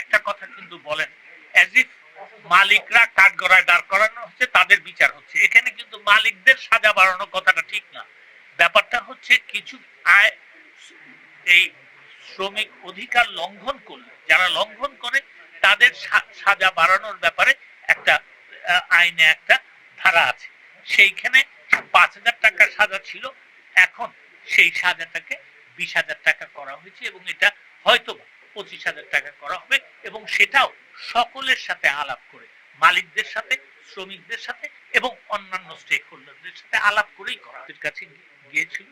একটা কথা কিন্তু বলেন অ্যাজ ইফ মালিকরা কাঠগড়ায় দাঁড় করানো হচ্ছে, তাদের বিচার হচ্ছে। এখানে কিন্তু মালিকদের সাজা বাড়ানোর কথাটা ঠিক না। ব্যাপারটা হচ্ছে কিছু আয়, এই শ্রমিক অধিকার লঙ্ঘন করলে, যারা লঙ্ঘন করে, তাদের সাজা বাড়ানোর ব্যাপারে একটা আইনে একটা ধারা আছে। সেইখানে পাঁচ হাজার টাকার সাজা ছিল, এখন সেই সাজাটাকে বিশ হাজার টাকা করা হয়েছে এবং এটা হয়তো পঁচিশ হাজার টাকা করা হবে এবং সেটাও সকলের সাথে আলাপ করে, মালিকদের সাথে, শ্রমিকদের সাথে এবং অন্যান্য স্টেক হোল্ডারদের সাথে আলাপ করেই করা কাছে গিয়েছিল।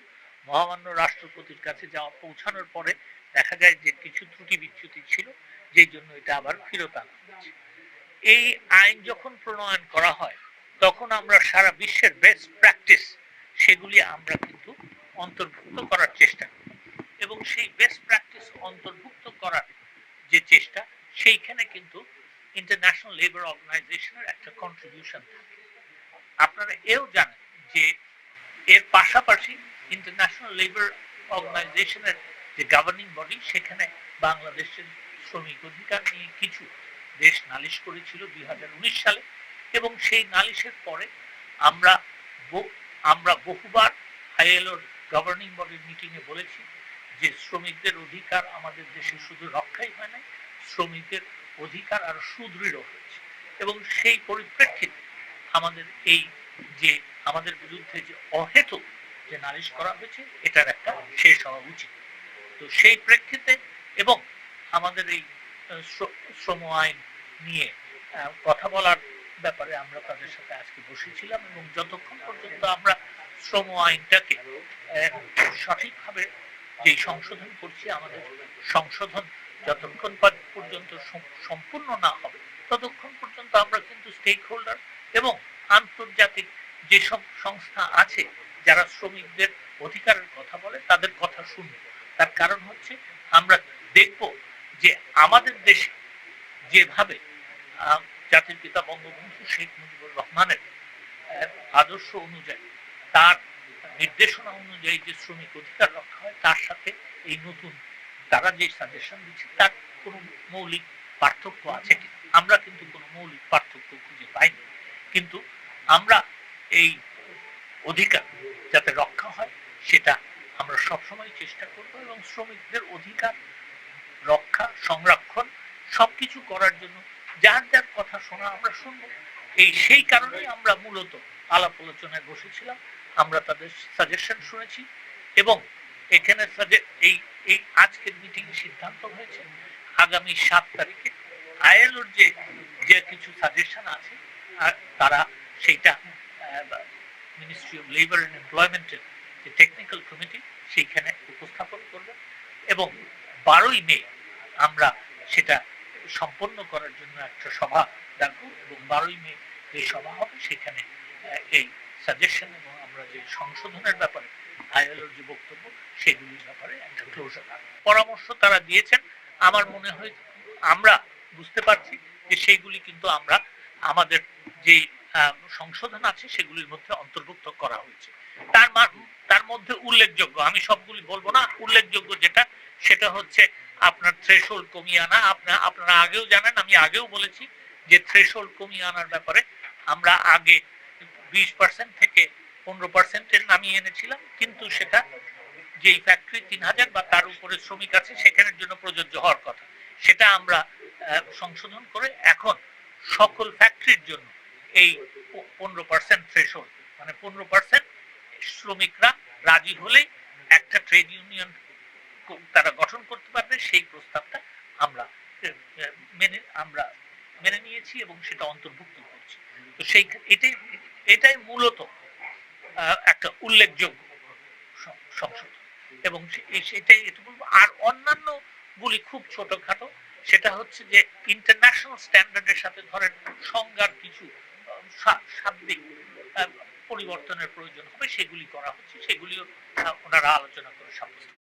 মহামান্য রাষ্ট্রপতির কাছে যাওয়া, পৌঁছানোর পরে দেখা যায় যে কিছু ত্রুটি বিচ্যুতি ছিল, যেই জন্য এটা আবার ফেরত আনা হয়েছে। এই আইন যখন প্রণয়ন করা হয়, তখন আমরা সারা বিশ্বের বেস্ট প্র্যাকটিস সেগুলি আমরা কিন্তু অন্তর্ভুক্ত করার চেষ্টা করি। এবং সেই বেস্ট প্র্যাকটিস অন্তর্ভুক্ত করার যে চেষ্টা, সেইখানে কিন্তু ইন্টারন্যাশনাল লেবার অর্গানাইজেশনের একটা কন্ট্রিবিউশন থাকে। আপনারা এও জানেন যে এর পাশাপাশি ইন্টারন্যাশনাল লেবার অর্গানাইজেশনের যে গভর্নিং বডি সেখানে বাংলাদেশের শ্রমিক অধিকার নিয়ে কিছু দেশ নালিশ করেছিল দুই হাজার উনিশ সালে এবং সেই নালিশের পরে আমরা আমরা বহুবার আইএলওর গভর্নিং বডির মিটিংয়ে বলেছি যে শ্রমিকদের অধিকার আমাদের দেশে শুধু রক্ষাই হয় নাই, শ্রমিকের অধিকার আরও সুদৃঢ় হয়েছে। এবং সেই পরিপ্রেক্ষিতে আমাদের এই যে, আমাদের বিরুদ্ধে যে অহেতুক যে নালিশ করা হয়েছে, এটার একটা শেষ হওয়া উচিত। তো সেই প্রেক্ষিতে এবং আমাদের এই শ্রম আইন নিয়ে কথা বলার ব্যাপারে আমরা তাদের সাথে আজকে বসেছিলাম এবং যতক্ষণ পর্যন্ত আমরা শ্রম আইনটাকে সঠিকভাবে যে সংশোধন করছি, আমাদের সংশোধন যতক্ষণ পর্যন্ত সম্পূর্ণ না হবে, ততক্ষণ পর্যন্ত আমরা কিন্তু স্টেক হোল্ডার এবং আন্তর্জাতিক যেসব সংস্থা আছে, যারা শ্রমিকদের অধিকারের কথা বলে, তাদের কথা শুনব। তার কারণ হচ্ছে, আমরা দেখব যে আমাদের দেশে যেভাবে জাতির পিতা বঙ্গবন্ধু শেখ মুজিবুর রহমানের আদর্শ অনুযায়ী তার নির্দেশনা অনুযায়ী যে শ্রমিক অধিকার রক্ষা হয়, তার সাথে এই নতুন তারা যে সাজেশন দিচ্ছে, তার কোনো মৌলিক পার্থক্য আছে কিনা? আমরা কিন্তু কোনো মৌলিক পার্থক্য খুঁজে পাইনি। কিন্তু আমরা এই অধিকার যাতে রক্ষা হয়, সেটা আমরা সবসময় চেষ্টা করব এবং শ্রমিকদের অধিকার রক্ষা, সংরক্ষণ, সবকিছু করার জন্য যার যার কথা শোনা আমরা শুনব। এই সেই কারণেই আমরা মূলত আলাপ আলোচনায় বসেছিলাম। আমরা তাদের সাজেশন শুনেছি এবং এখানে এই এই আজকের মিটিং সিদ্ধান্ত হয়েছে। আগামী সাত তারিখে আইএলওর যে যে কিছু সাজেশন আছে, আর তারা সেইটা মিনিস্ট্রি অফ লেবার অ্যান্ড এমপ্লয়মেন্টের যে টেকনিক্যাল কমিটি সেইখানে উপস্থাপন করবে এবং বারোই মে আমরা সেটা সম্পন্ন করার জন্য একটা সভা ডাকবো এবং বারোই মে যে সভা হবে, সেখানে এই সাজেশন এবং আমরা যে সংশোধনের ব্যাপারে, আইএলওর যে বক্তব্য, সেগুলির ব্যাপারে একটা ক্লোজার পরামর্শ তারা দিয়েছেন। আমার মনে হয় আমরা বুঝতে পারছি যে সেইগুলি কিন্তু আমরা আমাদের যে সংশোধন আছে সেগুলির মধ্যে অন্তর্ভুক্ত করা হয়েছে। তার তার মধ্যে উল্লেখযোগ্য, আমি সবগুলি বলব না, উল্লেখযোগ্য যেটা, সেটা হচ্ছে আপনার থ্রেশোল্ড কমিয়ে আনা। আপনার আপনারা আগেও জানেন, আমি আগেও বলেছি যে থ্রেশোল্ড কমিয়ে আনার ব্যাপারে আমরা আগে বিশ পার্সেন্ট থেকে পনেরো পার্সেন্টের নামিয়ে এনেছিলাম, কিন্তু সেটা যেই ফ্যাক্টরি তিন হাজার বা তার উপরে শ্রমিক আছে, সেখানের জন্য প্রযোজ্য হওয়ার কথা। সেটা আমরা সংশোধন করে এখন সকল ফ্যাক্টরির জন্য এই পনেরো পার্সেন্ট থ্রেশোল্ড মানে পনেরো পার্সেন্ট শ্রমিকরা রাজি হলেই একটা ট্রেড ইউনিয়ন তারা গঠন করতে পারবে, সেই প্রস্তাবটা আমরা মেনে আমরা মেনে নিয়েছি এবং সেটা অন্তর্ভুক্ত করছি। তো সেই, এটাই এটাই মূলত একটা উল্লেখযোগ্য সংশোধন। এবং সেটাই এটা বলব। আর অন্যান্য গুলি খুব ছোটখাটো, সেটা হচ্ছে যে ইন্টারন্যাশনাল স্ট্যান্ডার্ডের সাথে ধরেন সংজ্ঞার কিছু শাব্দিক পরিবর্তনের প্রয়োজন হবে, সেগুলি করা হচ্ছে। সেগুলিও ওনারা আলোচনা করে সাব্যস্ত